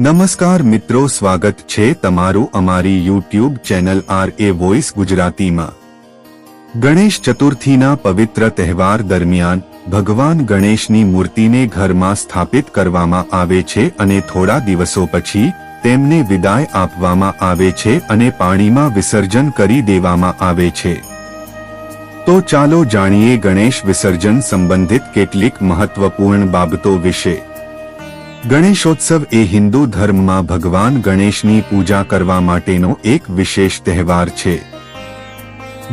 નમસ્કાર મિત્રો, સ્વાગત છે તમારું અમારી YouTube channel R A voice ગુજરાતીમાં. ગણેશ ચતુર્થીના પવિત્ર તહેવાર દરમિયાન, ભગવાન ગણેશની મૂર્તિને ઘરમાં સ્થાપિત કરવામાં આવે છે અને થોડા દિવસો પછી, તેમને વિદાય આપવામાં આવે છે અને પાણીમાં વિસર્જન કરી દેવામાં આવે છે. તો ચાલો જાણીએ ગણેશ વિસર્જન સંબંધિત કેટલીક મહત્વપૂર્ણ બાબતો વિશે. ગણેશોત્સવ એ હિન્દુ ધર્મમાં ભગવાન ગણેશની પૂજા કરવા માટેનો એક વિશેષ તહેવાર છે.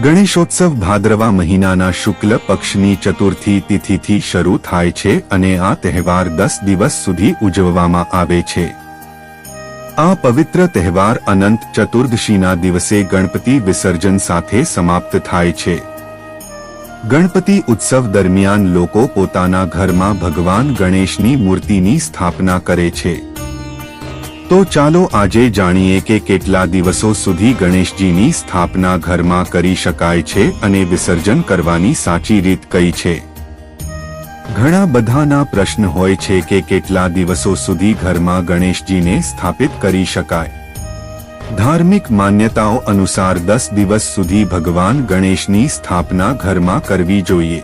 ગણેશોત્સવ ભાદ્રવા મહિનાના શુક્લ પક્ષની ચતુર્થી તિથિથી શરૂ થાય છે અને આ તહેવાર દસ દિવસ સુધી ઉજવવામાં આવે છે. આ પવિત્ર તહેવાર અનંત ચતુર્દશીના દિવસે ગણપતિ વિસર્જન સાથે સમાપ્ત થાય છે. ગણપતિ ઉત્સવ દરમિયાન લોકો પોતાના ઘરમાં ભગવાન ગણેશની મૂર્તિની સ્થાપના કરે છે. તો ચાલો આજે જાણીએ કે કેટલા દિવસો સુધી ગણેશજીની સ્થાપના ઘરમાં કરી શકાય છે અને વિસર્જન કરવાની સાચી રીત કઈ છે. ઘણા બધાના પ્રશ્ન હોય છે કે કેટલા દિવસો સુધી ઘરમાં ગણેશજીને સ્થાપિત કરી શકાય. ધાર્મિક માન્યતાઓ અનુસાર દસ દિવસ સુધી ભગવાન ગણેશની સ્થાપના ઘરમાં કરવી જોઈએ.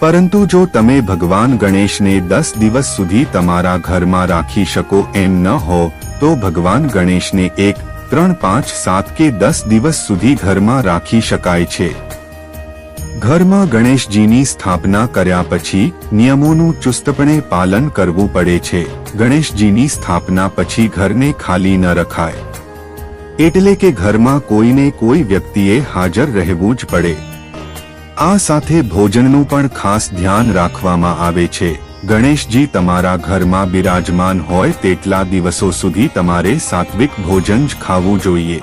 પરંતુ જો તમે ભગવાન ગણેશને દસ દિવસ સુધી તમારા ઘરમાં રાખી શકો એમ ન હો, તો ભગવાન ગણેશને એક, ત્રણ, પાંચ, સાત કે દસ દિવસ સુધી ઘરમાં રાખી શકાય છે. ઘરમાં ગણેશજીની સ્થાપના કર્યા પછી નિયમોનું ચુસ્તપણે પાલન કરવું પડે છે. ગણેશજીની સ્થાપના પછી ઘરને ખાલી ન રખાય. એટલે કે ઘરમાં કોઈને કોઈ વ્યક્તિએ હાજર રહેવું જ પડે. આ સાથે ભોજનનું પણ ખાસ ધ્યાન રાખવામાં આવે છે. ગણેશજી તમારા ઘરમાં બિરાજમાન હોય તેટલા દિવસો સુધી તમારે સાત્વિક ભોજન જ ખાવું જોઈએ.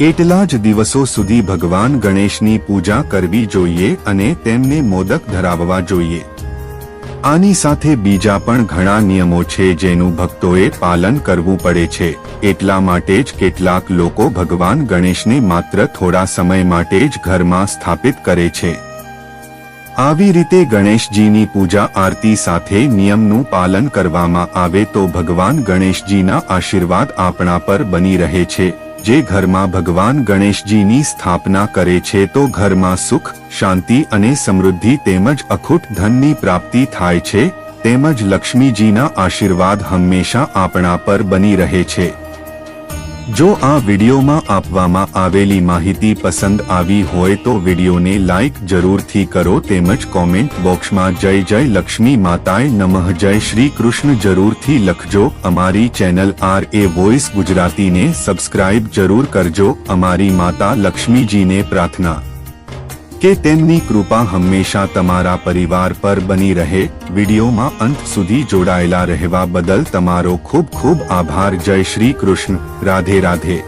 એટલા જ દિવસો સુધી ભગવાન ગણેશની પૂજા કરવી જોઈએ અને તેમને મોદક ધરાવવા જોઈએ. આની સાથે બીજા પણ ઘણા નિયમો છે જેનું ભક્તોએ પાલન કરવું પડે છે. એટલા માટે જ કેટલાક લોકો ભગવાન ગણેશને માત્ર થોડા સમય માટે જ ઘરમાં સ્થાપિત કરે છે. આવી રીતે ગણેશજીની પૂજા આરતી સાથે નિયમનું પાલન કરવામાં આવે તો ભગવાન ગણેશજીના આશીર્વાદ આપણા પર બની રહે છે. જે ઘરમાં ભગવાન ગણેશજીની સ્થાપના કરે છે તો ઘરમાં સુખ, શાંતિ અને સમૃદ્ધિ તેમજ અખૂટ ધનની પ્રાપ્તિ થાય છે, તેમજ લક્ષ્મીજીના આશીર્વાદ હંમેશા આપણા પર બની રહે છે. જો આ વિડીયોમાં આપવામાં આવેલી માહિતી પસંદ આવી હોય તો વિડીયોને લાઇક જરૂરથી કરો તેમજ કોમેન્ટ બોક્સમાં જય જય લક્ષ્મી માતાએ નમઃ, જય શ્રી કૃષ્ણ જરૂરથી લખજો. અમારી ચેનલ આર એ વોઇસ ગુજરાતીને સબસ્ક્રાઇબ જરૂર કરજો. અમારી માતા લક્ષ્મીજીને પ્રાર્થના. કે તેમની કૃપા હંમેશા તમારા પરિવાર પર બની રહે. વિડીયોમાં અંત સુધી જોડાયેલા રહેવા બદલ તમારો ખૂબ ખૂબ આભાર. જય શ્રી કૃષ્ણ. રાધે રાધે.